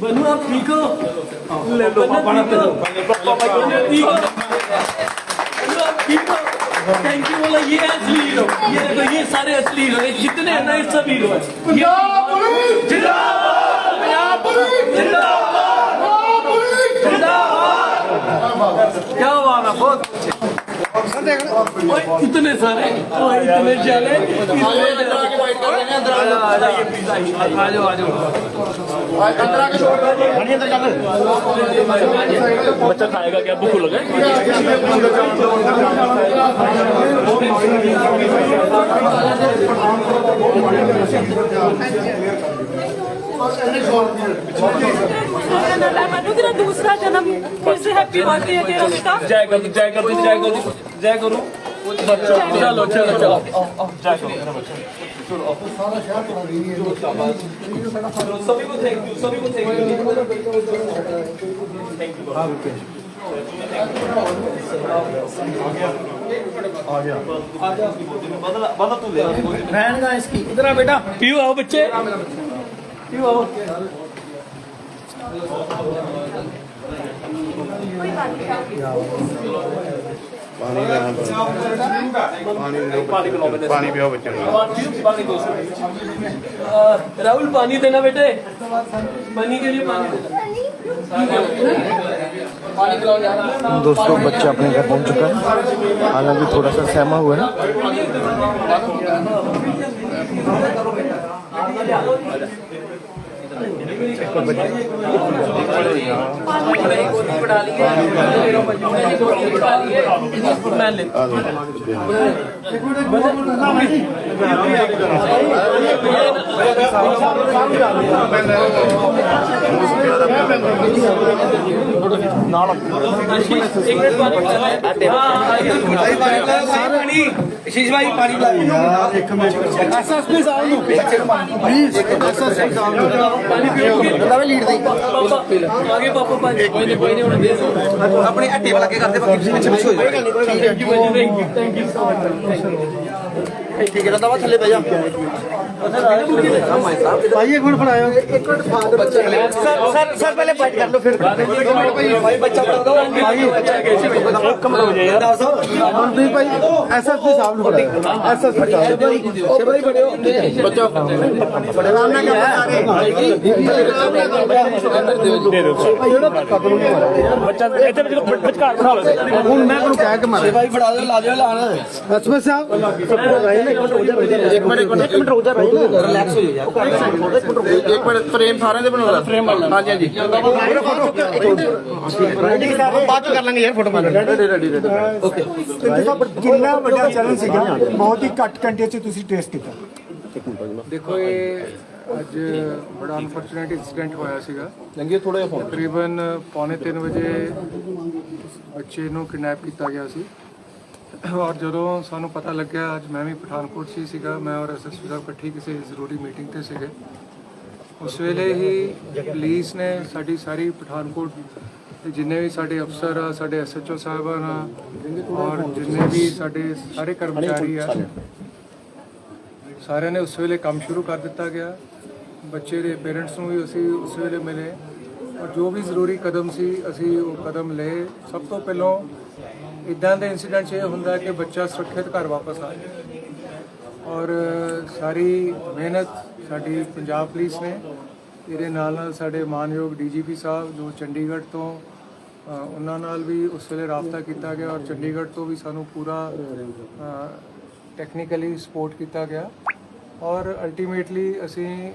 बनू आप ठीक हो ले लो पापा ना तो पापा ठीक हो बनू आप ठीक हो थैंक यू बोला ये असली हीरो ये देखो ये सारे असली हीरो ये जितने हैं ना ये सब हीरो है जिंदाबाद जिंदाबाद जिंदाबाद क्या बात है बहुत अच्छे ओए, इतने सारे ओए, इतने चले आ जाइए प्लीज आइए आ जाओ आ जाओ बच्चा खाएगा क्या भूख लगे ਮੈਨੂੰ ਤੇਰਾ ਦੂਸਰਾ ਜਨਮ ਫਿਰ ਸੇ ਹੈਪੀ ਬਰਥਡੇ ਹੈ ਤੇਰਾ ਬੇਟਾ जय करो जय करो जय करो जय करो चलो चलो चलो जय करो सभी को थैंक यू सभी को थैंक यू फैन का इसकी इधर आ बेटा पीओ आओ बच्चे पानी पानी पानी पिलाओ बच्चे राहुल पानी देना बेटे। पानी के लिए दोस्तों बच्चे अपने घर पहुँच चुका है। हालाँकि थोड़ा सा सहमा हुआ है Ooh. in ਇੱਕ ਬੱਚੇ ਗੋਲੀ ਬਣਾ ਲਈ ਹੈ ਗੋਲੀ ਬਣਾ ਲਈ ਹੈ ਮੈਂ ਲੈ ਨਾਲ ਇੱਕ ਮਿੰਟ। ਬਾਅਦ ਪਾਣੀ ਸ਼ੀਸ਼ ਭਾਈ ਪਾਣੀ ਲਾ ਯਾਰ ਇੱਕ ਮਿੰਟ। ਐਸਐਸਪੀ ਸਾਹਿਬ ਨੂੰ ਐਸਐਸਪੀ ਸਾਹਿਬ ਨੂੰ। ਪਾਣੀ ਪੀਓ। ਆਪਣੀ ਹੱਟੀ ਲੀਡ ਦੇ ਵਾਲਾ ਕੀ ਕਰਦੇ ਬਾਕੀ ਪਿੱਛੇ ਪਿੱਛੇ ਹੋ ਜਾਓ। Thank you thank you so much ਇੱਥੇ ਜਿਹੜਾ ਦਵਾ ਥੱਲੇ ਬਹਿ ਜਾ। ਭਾਈ ਇੱਕ ਮਿੰਟ ਫੜਾਇਓ। ਇੱਕ ਮਿੰਟ ਫਾਦ ਬੱਚਾ ਸਰ ਸਰ ਸਰ ਪਹਿਲੇ ਬਾਈਟ ਕਰ ਲਓ ਫਿਰ। ਭਾਈ ਬੱਚਾ ਫੜ ਦੋ ਭਾਈ ਹੁਕਮ ਹੋ ਜਾਏ ਦੱਸ ਹੁਣ ਵੀ ਭਾਈ ਐਸਐਸਪੀ ਸਾਹਿਬ ਨੂੰ ਫੜਾਇਓ। ਐਸਐਸਪੀ ਸਾਹਿਬ ਉਹ ਭਾਈ ਫੜਿਓ ਬੱਚਾ ਫੜਿਓ ਨਾ ਬੱਚਾ ਇੱਥੇ ਵਿਚਕਾਰ ਬਿਠਾ ਲਓ ਹੁਣ ਮੈਂ ਤੁਹਾਨੂੰ ਕਹਿ ਕੇ ਮਾਰਿਆ। ਭਾਈ ਫੜਾ ਦੇ ਲਾ ਦਿਓ ਲਾਣ। ਐਸਐਸਪੀ ਸਾਹਿਬ ਇੱਕ ਮਿੰਟ ਰੁਕ ਜਾ ਇੱਕ ਮਿੰਟ ਇੱਕ ਮਿੰਟ ਰੁਕ ਜਾ ਰਹੇ ਨੇ ਰਿਲੈਕਸ ਹੋ ਜਾ। ਇੱਕ ਮਿੰਟ ਫਰੇਮ ਸਾਰਿਆਂ ਦੇ ਬਣਾਉਣਾ ਫਰੇਮ ਹਾਂਜੀ ਹਾਂਜੀ। ਬਾਅਦ ਚ ਕਰ ਲਾਂਗੇ ਯਾਰ photo ready ready ready okay ਕਿੰਨਾ ਵੱਡਾ ਚੈਲੰਜ ਸੀਗਾ ਬਹੁਤ ਹੀ ਘੱਟ ਘੰਟੇ 'ਚ ਤੁਸੀਂ ਟੈਸਟ ਕੀਤਾ। ਦੇਖੋ ਇਹ ਅੱਜ ਬੜਾ ਅਨਫੋਰਚੂਨੇਟ ਇਨਸੀਡੈਂਟ ਹੋਇਆ ਸੀਗਾ। ਲੰਗੇ ਥੋੜਾ ਜਿਹਾ ਫੋਨ ਤਕਰੀਬਨ ਪੌਣੇ 3 ਵਜੇ ਬੱਚੇ ਨੂੰ ਕਿਡਨੈਪ ਕੀਤਾ ਗਿਆ ਸੀ। ਔਰ ਜਦੋਂ ਸਾਨੂੰ ਪਤਾ ਲੱਗਿਆ, ਅੱਜ ਮੈਂ ਵੀ ਪਠਾਨਕੋਟ 'ਚ ਹੀ ਸੀਗਾ। ਮੈਂ ਔਰ ਐਸਐਸਪੀ ਸਾਹਿਬ ਇਕੱਠੀ ਕਿਸੇ ਜ਼ਰੂਰੀ ਮੀਟਿੰਗ ਤੇ ਸੀਗੇ। ਉਸ ਵੇਲੇ ਹੀ ਪੁਲਿਸ ਨੇ ਸਾਡੀ ਸਾਰੀ ਪਠਾਨਕੋਟ ਦੇ ਜਿੰਨੇ ਵੀ ਸਾਡੇ ਅਫਸਰ ਆ, ਸਾਡੇ ਐਸਐਚਓ ਸਾਹਿਬਾਨ ਆ, ਔਰ ਜਿੰਨੇ ਵੀ ਸਾਡੇ ਸਾਰੇ ਕਰਮਚਾਰੀ ਆ, ਸਾਰਿਆਂ ਨੇ ਉਸ ਵੇਲੇ ਕੰਮ ਸ਼ੁਰੂ ਕਰ ਦਿੱਤਾ ਗਿਆ। ਬੱਚੇ ਦੇ ਪੇਰੈਂਟਸ ਨੂੰ ਵੀ ਅਸੀਂ ਉਸ ਵੇਲੇ ਮਿਲੇ। ਔਰ ਜੋ ਵੀ ਜ਼ਰੂਰੀ ਕਦਮ ਸੀ, ਅਸੀਂ ਉਹ ਕਦਮ ਲਏ। ਸਭ ਤੋਂ ਪਹਿਲਾਂ ਇਦਾਂ ਦੇ ਇਨਸੀਡੈਂਟ 'ਚ ਇਹ ਹੁੰਦਾ ਕਿ ਬੱਚਾ ਸੁਰੱਖਿਅਤ ਘਰ ਵਾਪਸ ਆ ਜਾਵੇ। ਔਰ ਸਾਰੀ ਮਿਹਨਤ ਸਾਡੀ ਪੰਜਾਬ ਪੁਲਿਸ ਨੇ, ਇਹਦੇ ਨਾਲ ਨਾਲ ਸਾਡੇ ਮਾਨਯੋਗ ਡੀਜੀਪੀ ਸਾਹਿਬ ਜੋ ਚੰਡੀਗੜ੍ਹ ਤੋਂ ਉਹਨਾਂ ਨਾਲ ਵੀ ਉਸ ਵੇਲੇ ਰਾਬਤਾ ਕੀਤਾ ਗਿਆ ਔਰ ਚੰਡੀਗੜ੍ਹ ਤੋਂ ਵੀ ਸਾਨੂੰ ਪੂਰਾ ਟੈਕਨੀਕਲੀ ਸਪੋਰਟ ਕੀਤਾ ਗਿਆ। ਔਰ ਅਲਟੀਮੇਟਲੀ ਅਸੀਂ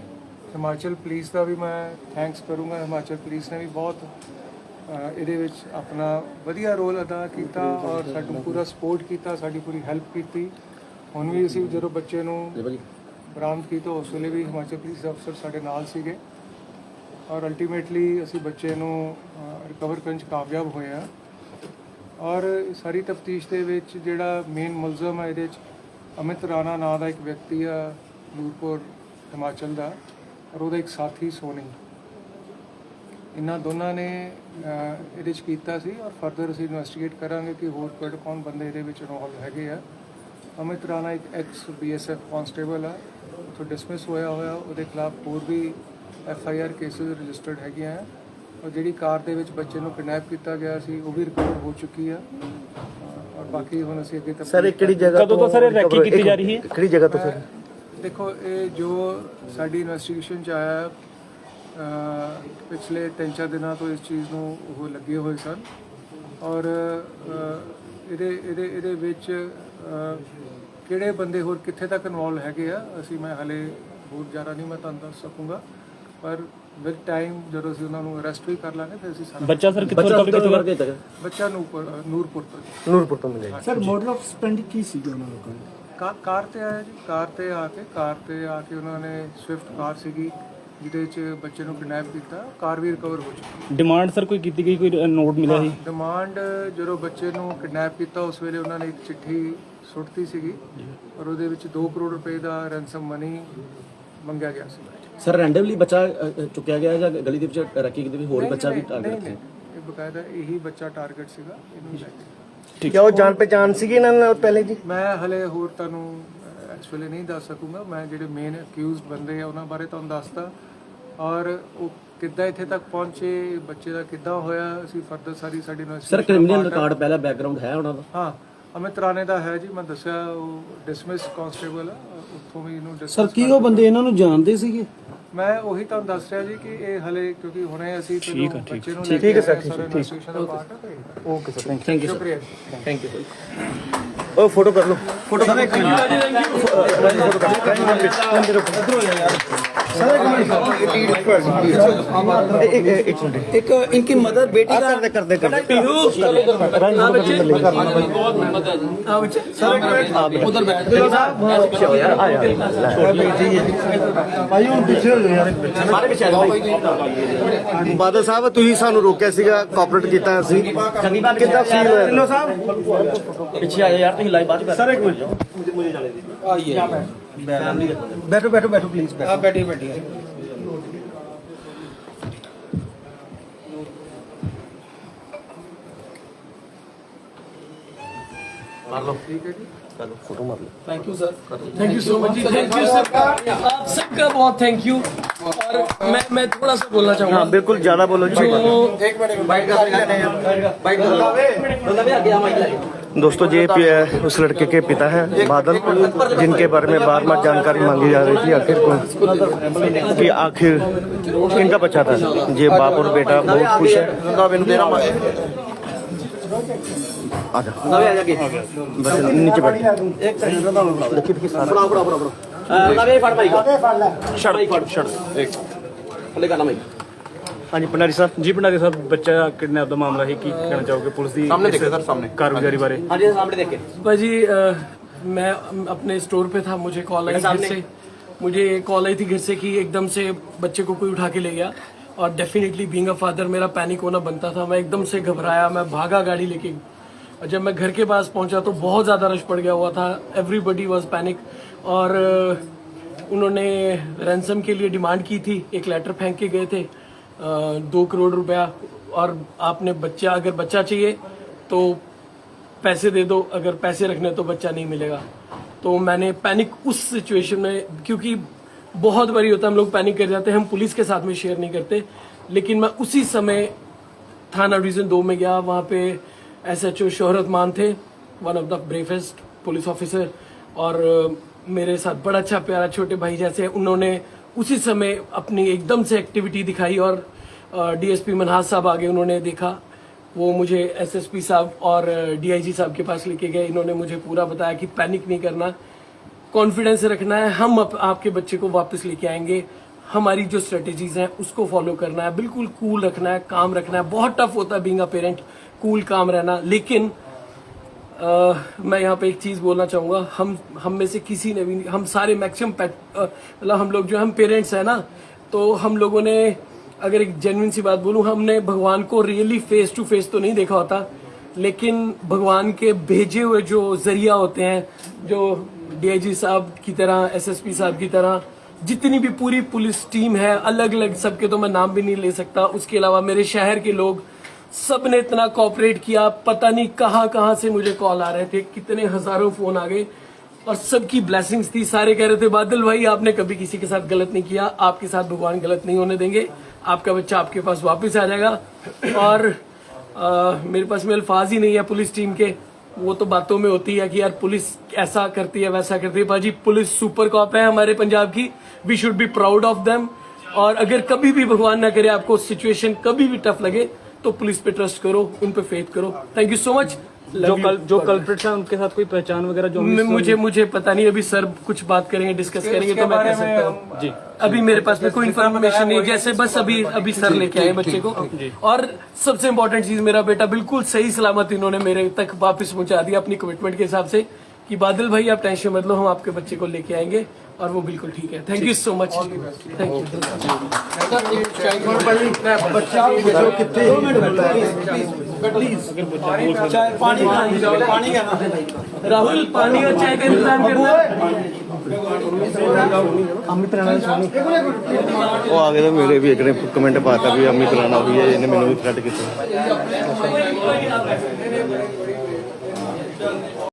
ਹਿਮਾਚਲ ਪੁਲਿਸ ਦਾ ਵੀ ਮੈਂ ਥੈਂਕਸ ਕਰੂੰਗਾ। ਹਿਮਾਚਲ ਪੁਲਿਸ ਨੇ ਵੀ ਬਹੁਤ ਇਹਦੇ ਵਿੱਚ ਆਪਣਾ ਵਧੀਆ ਰੋਲ ਅਦਾ ਕੀਤਾ ਔਰ ਸਾਨੂੰ ਪੂਰਾ ਸਪੋਰਟ ਕੀਤਾ ਸਾਡੀ ਪੂਰੀ ਹੈਲਪ ਕੀਤੀ। ਹੁਣ ਵੀ ਅਸੀਂ ਜਦੋਂ ਬੱਚੇ ਨੂੰ ਬਰਾਮਦ ਕੀਤਾ ਉਸ ਵੇਲੇ ਵੀ ਹਿਮਾਚਲ ਪੁਲਿਸ ਅਫਸਰ ਸਾਡੇ ਨਾਲ ਸੀਗੇ। ਔਰ ਅਲਟੀਮੇਟਲੀ ਅਸੀਂ ਬੱਚੇ ਨੂੰ ਰਿਕਵਰ ਕਰਨ 'ਚ ਕਾਮਯਾਬ ਹੋਏ ਆ ਔਰ ਸਾਰੀ ਤਫਤੀਸ਼ ਦੇ ਵਿੱਚ ਜਿਹੜਾ ਮੇਨ ਮੁਲਜ਼ਮ ਹੈ ਇਹਦੇ 'ਚ ਅਮਿਤ ਰਾਣਾ ਨਾਂ ਦਾ ਇੱਕ ਵਿਅਕਤੀ ਆ ਨੂਰਪੁਰ ਹਿਮਾਚਲ ਦਾ। ਔਰ ਉਹਦਾ ਇੱਕ ਸਾਥੀ ਸੋਨੀ। ਇਹਨਾਂ ਦੋਨਾਂ ਨੇ ਇਹਦੇ 'ਚ ਕੀਤਾ ਸੀ ਔਰ ਫਰਦਰ ਅਸੀਂ ਇਨਵੈਸਟੀਗੇਟ ਕਰਾਂਗੇ ਕਿ ਹੋਰ ਕਿਹੜੇ ਕੌਣ ਬੰਦੇ ਇਹਦੇ ਵਿੱਚ ਇਨਵੋਲਵ ਹੈਗੇ ਆ। ਅਮਿਤ ਰਾਣਾ ਇੱਕ ਐਕਸ ਬੀਐਸਐਫ ਕਾਂਸਟੇਬਲ ਆ ਤੋਂ ਡਿਸਮਿਸ ਹੋਇਆ ਹੋਇਆ ਉਹਦੇ ਖਿਲਾਫ ਹੋਰ ਵੀ F I R cases registered ਹੈਗੀਆਂ ਹੈ ਔਰ ਜਿਹੜੀ ਕਾਰ ਦੇ ਵਿੱਚ ਬੱਚੇ ਨੂੰ ਕਿਡਨੈਪ ਕੀਤਾ ਗਿਆ ਸੀ ਉਹ ਵੀ ਰਿਕਵਰ ਹੋ ਚੁੱਕੀ ਆ। ਔਰ ਬਾਕੀ ਹੁਣ ਅਸੀਂ ਅੱਗੇ ਸਰ ਇਹ ਕਿਹੜੀ ਜਗ੍ਹਾ ਕਦੋਂ ਤੋਂ ਸਰ ਇਹ ਰੈਕੀ ਕੀਤੀ ਜਾ ਰਹੀ ਹੈ? ਕਿਹੜੀ ਜਗ੍ਹਾ ਤੋਂ ਸਰ? ਦੇਖੋ ਇਹ ਜੋ ਸਾਡੀ ਇਨਵੈਸਟੀਗੇਸ਼ਨ ਚ ਆਇਆ ਪਿਛਲੇ 3-4 ਦਿਨਾਂ ਤੋਂ ਇਸ ਚੀਜ਼ ਨੂੰ ਉਹ ਲੱਗੇ ਹੋਏ ਸਨ ਔਰ ਇਹਦੇ ਇਹਦੇ ਇਹਦੇ ਵਿੱਚ ਕਿਹੜੇ ਬੰਦੇ ਹੋਰ ਕਿੱਥੇ ਤੱਕ ਇਨਵੋਲਵ ਹੈਗੇ ਆ ਅਸੀਂ ਮੈਂ ਹਲੇ ਹੋਰ ਜ਼ਿਆਦਾ ਨਹੀਂ ਮੈਂ ਤੁਹਾਨੂੰ ਦੱਸ ਸਕੂੰਗਾ। ਪਰ ਵਿਦ ਟਾਈਮ ਜਦੋਂ ਅਸੀਂ ਉਹਨਾਂ ਨੂੰ ਅਰੈਸਟ ਵੀ ਕਰ ਲਾਂਗੇ ਫਿਰ ਅਸੀਂ ਸਾਰਾ ਬੱਚਾ ਸਰ ਕਿੱਥੋਂ ਰਿਕਵਰ ਕੀਤਾ ਗਿਆ? ਬੱਚਾ ਨੂਰਪੁਰ ਨੂਰਪੁਰ ਤੋਂ। ਨੂਰਪੁਰ ਤੋਂ ਮਿਲੇਗਾ ਸਰ ਮੋਡਲ ਆਫ ਸਪੈਂਡ ਕੀ ਸੀ ਉਹਨਾਂ ਲੋਕਾਂ ਦਾ ਕਾਰ ਕਾਰ ਤੇ ਆਇਆ ਜੀ ਕਾਰ ਤੇ ਆ ਕੇ ਕਾਰ ਤੇ ਆ ਕੇ ਉਹਨਾਂ ਨੇ ਸਵਿਫਟ ਕਾਰ ਸੀਗੀ ਜਿਹਦੇ 'ਚ ਬੱਚੇ ਨੂੰ ਕਿਡਨੈਪ ਕੀਤਾ ਕਾਰ ਵੀ ਰਿਕਵਰ ਹੋ ਚੁੱਕੀ ਡਿਮਾਂਡ ਸਰ ਕੋਈ ਕੀਤੀ ਗਈ ਕੋਈ ਨੋਟ ਮਿਲਿਆ ਸੀ ਡਿਮਾਂਡ ਜਦੋਂ ਬੱਚੇ ਨੂੰ ਕਿਡਨੈਪ ਕੀਤਾ ਉਸ ਵੇਲੇ ਉਹਨਾਂ ਨੇ ਇੱਕ ਚਿੱਠੀ ਸੁੱਟਤੀ ਸੀਗੀ ਔਰ ਉਹਦੇ ਵਿੱਚ 2 ਕਰੋੜ ਰੁਪਏ ਦਾ ਰੈਂਸਮ ਮਨੀ ਮੰਗਿਆ ਗਿਆ ਸੀ। ਸਰ ਰੈਂਡਮਲੀ ਬੱਚਾ ਅ, ਅ, ਚੁੱਕਿਆ ਗਿਆ ਜਾਂ ਗਲੀ ਦੇ ਵਿੱਚ ਰੱਖੀ ਕਿਤੇ ਵੀ ਹੋਰ ਬੱਚਾ ਵੀ ਟਾਰਗੇਟ ਨਹੀਂ, ਨਹੀਂ, ਇਹ ਬਕਾਇਦਾ ਇਹੀ ਬੱਚਾ ਟਾਰਗੇਟ ਸੀਗਾ ਇਹਨੂੰ ਲੈ ਕੇ। ਕੀ ਉਹ ਜਾਣ ਪਹਿਚਾਨ ਸੀਗੀ ਇਹਨਾਂ ਨਾਲ ਪਹਿਲੇ ਜੀ? ਮੈਂ ਹਲੇ ਹੋਰ ਤੁਹਾਨੂੰ ਐਕਚੁਅਲੀ ਨਹੀਂ ਦੱਸ ਸਕੂੰਗਾ। ਮੈਂ ਜਿਹੜੇ ਮੇਨ ਅਕਿਊਜ਼ਡ ਬੰਦੇ ਆ ਉਹਨਾਂ ਬਾਰੇ ਤੁਹਾਨੂੰ ਦੱਸਦਾ। ਔਰ ਉਹ ਕਿੱਦਾਂ ਇੱਥੇ ਤੱਕ ਪਹੁੰਚੇ ਬੱਚੇ ਦਾ ਕਿੱਦਾਂ ਹੋਇਆ ਅਸੀਂ ਫਰਦਰ ਸਾਰੀ ਸਾਡੀ ਸਰ ਕ੍ਰਿਮੀਨਲ ਰਿਕਾਰਡ ਪਹਿਲਾ ਬੈਕਗ੍ਰਾਉਂਡ ਹੈ ਉਹਨਾਂ ਦਾ? ਹਾਂ ਅਮਿਤ ਰਾਣੇ ਦਾ ਹੈ ਜੀ ਮੈਂ ਦੱਸਿਆ ਉਹ ਡਿਸਮਿਸ ਕਾਂਸਟੇਬਲ ਆ। ਉੱਥੋਂ ਵੀ ਇਹਨੂੰ ਸਰ ਕੀ ਉਹ ਬੰਦੇ ਇਹਨਾਂ ਨੂੰ ਜਾਣਦੇ ਸੀਗੇ? ਮੈਂ ਉਹੀ ਤੁਹਾਨੂੰ ਦੱਸ ਰਿਹਾ ਜੀ ਕਿ ਇਹ ਹਲੇ ਕਿਉਂਕਿ ਹੁਣੇ ਅਸੀਂ ਬੱਚੇ ਨੂੰ ਠੀਕ ਹੈ ਸਰ ਠੀਕ ਹੈ ਦਾ ਪਾਰਟ ਹੈ okay sir thank you sir ਸ਼ੁਕਰੀਆ ਥੈਂਕ ਯੂ ਉਹ ਫੋਟੋ ਕਰ ਲਓ। ਫੋਟੋ ਕਰ ਇੱਕ ਮਿੰਟ ਇੱਕ ਇਨਕੀ ਮਦਰ ਬੇਟੀ ਆ ਕਰਦੇ ਕਰਦੇ ਕਰਦੇ। ਭਾਈ ਹੁਣ ਪਿੱਛੇ ਹੋ ਜਾਓ ਯਾਰ। ਸਾਰੇ ਪਿੱਛੇ ਆ ਜਾਓ ਭਾਈ। ਬਾਦਲ ਸਾਹਿਬ ਤੁਸੀਂ ਸਾਨੂੰ ਰੋਕਿਆ ਸੀਗਾ ਕੋਆਪਰੇਟ ਕੀਤਾ ਅਸੀਂ। ਕਿੱਦਾਂ ਫੀਲ ਹੋਇਆ? ਢਿੱਲੋਂ ਸਾਹਿਬ? ਪਿੱਛੇ ਆ ਜਾਓ ਯਾਰ ਤੁਸੀਂ ਲਾਈਵ ਬਾਅਦ ਕਰ ਸਰ ਇੱਕ ਮਿੰਟ बैठो बैठो बैठो प्लीज़ आप बैठिए बैठिए। Thank you sir thank you so much सबका आप सबका बहुत थैंक यू और मैं मैं थोड़ा सा बोलना चाहूँगा। बिल्कुल ज़्यादा बोलो एक मिनट बाइक दोस्तों ये उस लड़के के पिता है बादल जिनके बारे में बार बार जानकारी मांगी जा रही थी आखिर को कि आखिर किनका बच्चा था ये बाप और बेटा बहुत खुश है आजा नीचे बैठ देखिए देखिए सारा नवे फाड़ भाई को शर्ट शर्ट एक लेगा ना भाई ਛੜ ਭਾਈ ਫੜ ਛੜ ਇੱਕ ਥੱਲੇ ਕਰਨਾ ਭਾਈ हाँ जी भंडारी साहब ਜੀ ਭੰਡਾਰੀ ਸਾਹਿਬ ਬੱਚਾ ਕਿਡਨੈਪ ਦਾ ਮਾਮਲਾ ਹੈ ਕੀ ਕਹਿਣਾ ਚਾਹੋਗੇ ਪੁਲਿਸ ਦੀ ਸਾਹਮਣੇ ਦੇਖੋ ਸਰ ਸਾਹਮਣੇ ਕਾਰਗੁਜ਼ਾਰੀ ਬਾਰੇ ਹਾਂਜੀ ਸਾਹਮਣੇ ਦੇਖ ਕੇ भाजी अ, मैं अम, अपने स्टोर पे था मुझे कॉल आई घर से मुझे कॉल आई थी घर से कि एकदम से बच्चे को कोई उठा के ले गया और डेफिनेटली बीइंग अ फादर मेरा पैनिक होना बनता था मैं एकदम से घबराया मैं भागा गाड़ी लेके और जब मैं घर के पास पहुंचा तो बहुत ज़्यादा रश पड़ गया हुआ था एवरीबडी वॉज पैनिक और अ, उन्होंने रैंसम के लिए डिमांड की थी एक लेटर फेंक के गए थे अ, दो करोड़ रुपया और आपने बच्चा, अगर बच्चा चाहिए तो पैसे दे दो, अगर पैसे रखने तो बच्चा नहीं मिलेगा। तो मैंने पैनिक उस सिचुएशन में, क्योंकि बहुत बारी होता है, हम लोग पैनिक कर जाते हैं, हम पुलिस के साथ में शेयर नहीं करते, लेकिन मैं उसी समय थाना डिवीज़न दो में गया, वहाँ पे एस एच ओ शोहरत मान थे one of the bravest police officer और मेरे साथ बड़ा अच्छा प्यारा छोटे भाई जैसे उन्होंने उसी समय अपनी एकदम से एक्टिविटी दिखाई और डीएसपी मनहास साहब आगे उन्होंने देखा। वो मुझे एसएसपी साहब और डीआईजी साहब के पास लेके गए। इन्होंने मुझे पूरा बताया कि पैनिक नहीं करना। कॉन्फिडेंस रखना है। हम अप, आपके बच्चे को वापस लेके आएँगे। हमारी जो स्ट्रेटेजीज हैं उसको फॉलो करना है। बिल्कुल कूल रखना है काम रखना है। बहुत टफ होता है बीइंग अ पेरेंट कूल काम रहना। लेकिन अ, मैं यहाँ पे एक चीज़ बोलना चाहूँगा। हम हम में से किसी ने भी हम सारे मैक्सिमम मतलब हम लोग जो हम पेरेंट्स हैं ना तो हम लोगों ने अगर एक जेन्युइन सी बात बोलूँ हमने भगवान को रियली फेस टू फेस तो नहीं देखा होता लेकिन भगवान के भेजे हुए जो ज़रिया होते हैं जो डीआईजी साहब की तरह एसएसपी साहब की तरह जितनी भी पूरी पुलिस टीम है अलग अलग सबके तो मैं नाम भी नहीं ले सकता उसके अलावा मेरे शहर के लोग सबने इतना कॉपरेट किया पता नहीं कहाँ कहाँ से मुझे कॉल आ रहे थे कितने हज़ारों फ़ोन आ गए और सबकी ब्लेसिंग्स थी। सारे कह रहे थे बादल भाई आपने कभी किसी के साथ गलत नहीं किया आपके साथ भगवान गलत नहीं होने देंगे आपका बच्चा आपके पास वापस आ जाएगा। और अ, मेरे पास में अल्फाज ही नहीं है पुलिस टीम के। वो तो बातों में होती है कि यार पुलिस ऐसा करती है वैसा करती है। भाजी पुलिस सुपर कॉप है हमारे पंजाब की। We should be proud of them और अगर कभी भी भगवान ना करे आपको सिचुएशन कभी भी टफ लगे तो पुलिस पे ट्रस्ट करो उन पे फेथ करो। थैंक यू सो मच जो कल जो कल्प्रिट्स हैं उनके साथ कोई पहचान वगैरह जो मुझे मुझे पता नहीं अभी सर कुछ बात करेंगे डिस्कस करेंगे तो मैं कह सकता हूँ। जी। अभी मेरे पास में कोई इन्फॉर्मेशन नहीं जैसे बस अभी अभी सर लेके आए बच्चे को। और सबसे इम्पोर्टेंट चीज़ मेरा बेटा बिल्कुल सही सलामत इन्होंने मेरे तक वापस पहुँचा दिया अपनी कमिटमेंट के हिसाब से कि बादल भाई आप टेंशन मत लो हम आपके बच्चे को लेके आएँगे। और वो बिल्कुल ठीक है thank you so much thank you ਬੱਚਾ ਪੁੱਛੋ ਕਿੱਥੇ राहुल पानी और चाय का इंतजाम करना ਅਮਿਤ ਰਾਣਾ ਸੋਨੀ ਉਹ ਆ ਗਏ ਤਾਂ ਮੇਰੇ ਵੀ ਇੱਕ ਨੇ ਕਮੈਂਟ ਪਾਤਾ ਵੀ ਅਮਿਤ ਰਾਣਾ ਵੀ ਹੈ ਇਹਨੇ ਮੈਨੂੰ ਵੀ ਥ੍ਰੈਟ ਕੀਤਾ